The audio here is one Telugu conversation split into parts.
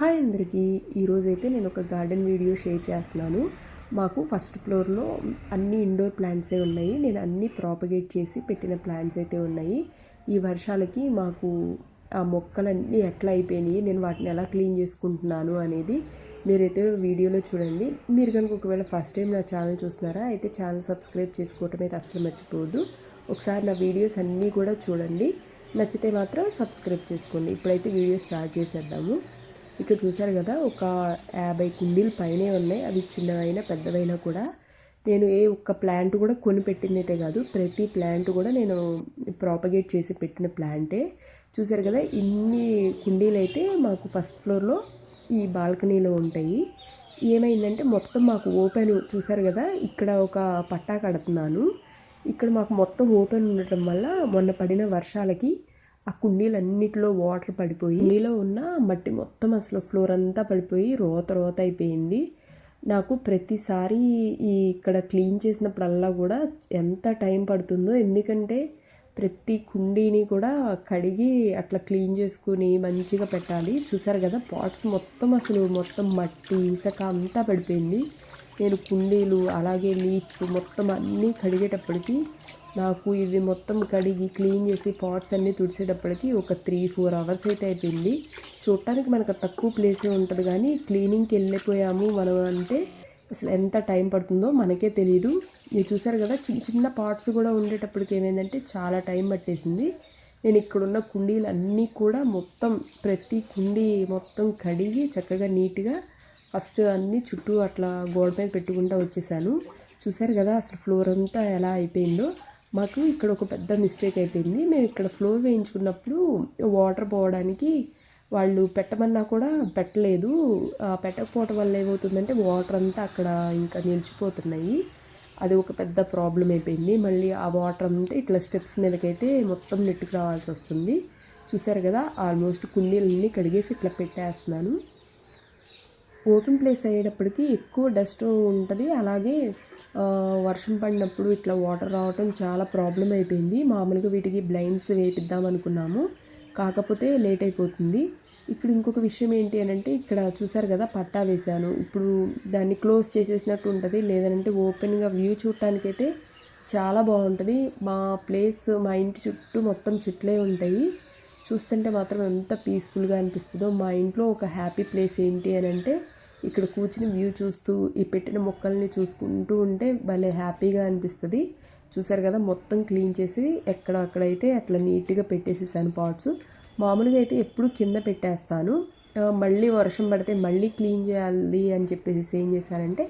హాయ్ అందరికీ. ఈరోజైతే నేను ఒక గార్డెన్ వీడియో షేర్ చేస్తున్నాను. మాకు ఫస్ట్ ఫ్లోర్లో అన్ని ఇండోర్ ప్లాంట్సే ఉన్నాయి. నేను అన్ని ప్రాపగేట్ చేసి పెట్టిన ప్లాంట్స్ అయితే ఉన్నాయి. ఈ వర్షాలకి మాకు ఆ మొక్కలన్నీ ఎట్లా అయిపోయినాయి నేను వాటిని ఎలా క్లీన్ చేసుకుంటున్నాను అనేది మీరైతే వీడియోలో చూడండి. మీరు కనుక ఒకవేళ ఫస్ట్ టైం నా ఛానల్ చూస్తున్నారా అయితే ఛానల్ సబ్స్క్రైబ్ చేసుకోవటం అయితే అసలు మర్చిపోవద్దు. ఒకసారి నా వీడియోస్ అన్నీ కూడా చూడండి. నచ్చితే మాత్రం సబ్స్క్రైబ్ చేసుకోండి. ఇప్పుడైతే వీడియో స్టార్ట్ చేసేద్దాము. ఇక్కడ చూశారు కదా ఒక యాభై కుండీలు పైనే ఉన్నాయి. అవి చిన్నవైనా పెద్దవైనా కూడా. నేను ఏ ఒక్క ప్లాంట్ కూడా కొని పెట్టిందైతే కాదు ప్రతి ప్లాంట్ కూడా నేను ప్రాపగేట్ చేసి పెట్టిన ప్లాంటే. చూశారు కదా ఇన్ని కుండీలు అయితే మాకు ఫస్ట్ ఫ్లోర్లో ఈ బాల్కనీలో ఉంటాయి. ఏమైందంటే మొత్తం మాకు ఓపెన్ చూశారు కదా ఇక్కడ ఒక పట్టా కడుతున్నాను. ఇక్కడ మాకు మొత్తం ఓపెన్ ఉండటం వల్ల మొన్న పడిన వర్షాలకి ఆ కుండీలన్నిటిలో వాటర్ పడిపోయి కుండీలో ఉన్న మట్టి మొత్తం అసలు ఫ్లోర్ అంతా పడిపోయి రోత రోత అయిపోయింది. నాకు ప్రతిసారి ఈ ఇక్కడ క్లీన్ చేసినప్పుడల్లా కూడా ఎంత టైం పడుతుందో ఎందుకంటే ప్రతి కుండీని కూడా కడిగి అట్లా క్లీన్ చేసుకుని మంచిగా పెట్టాలి. చూసారు కదా పాట్స్ మొత్తం అసలు మొత్తం మట్టి ఇసక అంతా పడిపోయింది. నేను కుండీలు అలాగే లీప్స్ మొత్తం అన్నీ కడిగేటప్పటికి నాకు ఇవి మొత్తం కడిగి క్లీన్ చేసి పాట్స్ అన్నీ తుడిచేటప్పటికి ఒక త్రీ ఫోర్ అవర్స్ అయితే అయిపోయింది. చూడటానికి మనకు తక్కువ ప్లేసే ఉంటుంది కానీ క్లీనింగ్కి వెళ్ళిపోయాము మనం అంటే అసలు ఎంత టైం పడుతుందో మనకే తెలియదు మీరు చూసారు కదా చిన్న చిన్న పార్ట్స్ కూడా ఉండేటప్పటికి ఏమైందంటే చాలా టైం పట్టేసింది. నేను ఇక్కడున్న కుండీలు అన్నీ కూడా మొత్తం ప్రతి కుండీ మొత్తం కడిగి చక్కగా నీట్గా ఫస్ట్ అన్నీ చుట్టూ అట్లా గోడ మీద పెట్టుకుంటూ వచ్చేసాను. చూసారు కదా అసలు ఫ్లోర్ అంతా ఎలా అయిపోయిందో. మాకు ఇక్కడ ఒక పెద్ద మిస్టేక్ అయిపోయింది. మేము ఇక్కడ ఫ్లోర్ వేయించుకున్నప్పుడు వాటర్ పోవడానికి వాళ్ళు పెట్టమన్నా కూడా పెట్టలేదు. పెట్టకపోవటం వల్ల ఏమవుతుందంటే వాటర్ అంతా అక్కడ ఇంకా నిలిచిపోతున్నాయి. అది ఒక పెద్ద ప్రాబ్లం అయిపోయింది. మళ్ళీ ఆ వాటర్ అంతా ఇట్లా స్టెప్స్ మీదకైతే మొత్తం నెట్టుకు రావాల్సి వస్తుంది. చూసారు కదా ఆల్మోస్ట్ కుండీలన్నీ కడిగేసి ఇట్లా పెట్టేస్తున్నాను. ఓపెన్ ప్లేస్ అయ్యేటప్పటికి ఎక్కువ డస్ట్ ఉంటుంది. అలాగే వర్షం పడినప్పుడు ఇట్లా వాటర్ రావటం చాలా ప్రాబ్లం అయిపోయింది. మామూలుగా వీటికి బ్లైండ్స్ వేపిద్దాం అనుకున్నాము. కాకపోతే లేట్ అయిపోతుంది. ఇక్కడ ఇంకొక విషయం ఏంటి అని అంటే ఇక్కడ చూసారు కదా పట్టా వేశాను. ఇప్పుడు దాన్ని క్లోజ్ చేసేసినట్టు ఉంటుంది. లేదంటే ఓపెన్గా వ్యూ చూడటానికైతే చాలా బాగుంటుంది. మా ప్లేస్ మా ఇంటి చుట్టూ మొత్తం చెట్లే ఉంటాయి. చూస్తుంటే మాత్రం ఎంత పీస్ఫుల్గా అనిపిస్తుందో. మా ఇంట్లో ఒక హ్యాపీ ప్లేస్ ఏంటి అని అంటే ఇక్కడ కూర్చుని వ్యూ చూస్తూ ఈ పెట్టిన మొక్కల్ని చూసుకుంటూ ఉంటే భలే హ్యాపీగా అనిపిస్తుంది. చూసారు కదా మొత్తం క్లీన్ చేసి ఎక్కడ అక్కడైతే అట్లా నీట్గా పెట్టేసేసాను పాట్స్. మామూలుగా అయితే ఎప్పుడు కింద పెట్టేస్తాను. మళ్ళీ వర్షం పడితే మళ్ళీ క్లీన్ చేయాలి అని చెప్పేసి ఏం చేశానంటే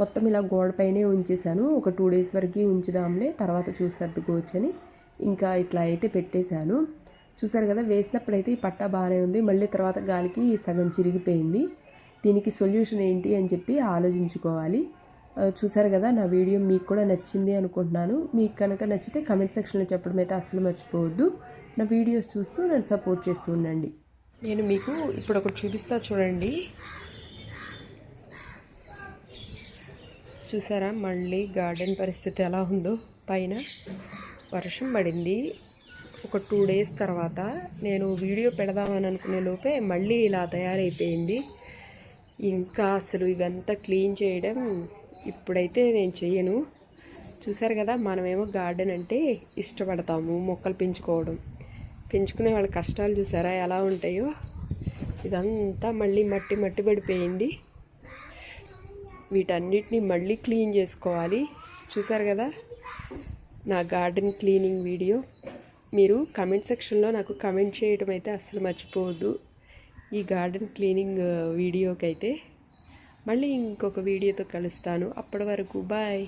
మొత్తం ఇలా గోడపైనే ఉంచేసాను ఒక టూ డేస్ వరకు ఉంచుదాంలే తర్వాత చూసి ఇంకా ఇట్లా అయితే పెట్టేశాను. చూసారు కదా వేసినప్పుడైతే ఈ పట్టా బాగానే ఉంది. మళ్ళీ తర్వాత గాలికి సగం చిరిగిపోయింది. దీనికి సొల్యూషన్ ఏంటి అని చెప్పి ఆలోచించుకోవాలి. చూసారు కదా నా వీడియో మీకు కూడా నచ్చింది అనుకుంటున్నాను. మీకు కనుక నచ్చితే కమెంట్ సెక్షన్లో చెప్పడం అయితే అస్సలు మర్చిపోవద్దు. నా వీడియోస్ చూస్తూ నన్ను సపోర్ట్ చేస్తూ ఉండండి. నేను మీకు ఇప్పుడు ఒకటి చూపిస్తా చూడండి. చూసారా మళ్ళీ గార్డెన్ పరిస్థితి ఎలా ఉందో. పైన వర్షం పడింది. ఒక టూ డేస్ తర్వాత నేను వీడియో పెడదామని అనుకునే లోపే మళ్ళీ ఇలా తయారైపోయింది. ఇంకా అసలు ఇవంతా క్లీన్ చేయడం ఇప్పుడైతే నేను చేయను చూసారు కదా మనమేమో గార్డెన్ అంటే ఇష్టపడతాము మొక్కలు పెంచుకోవడం. పెంచుకునే వాళ్ళ కష్టాలు చూసారా ఎలా ఉంటాయో? ఇదంతా మళ్ళీ మట్టి మట్టి పడిపోయింది. వీటన్నిటిని మళ్ళీ క్లీన్ చేసుకోవాలి. చూసారు కదా నా గార్డెన్ క్లీనింగ్ వీడియో. మీరు కమెంట్ సెక్షన్లో నాకు కమెంట్ చేయడం అయితే అస్సలు మర్చిపోవద్దు. ఈ గార్డెన్ క్లీనింగ్ వీడియోకైతే మళ్ళీ ఇంకొక వీడియోతో కలుస్తాను. అప్పటి వరకు బాయ్.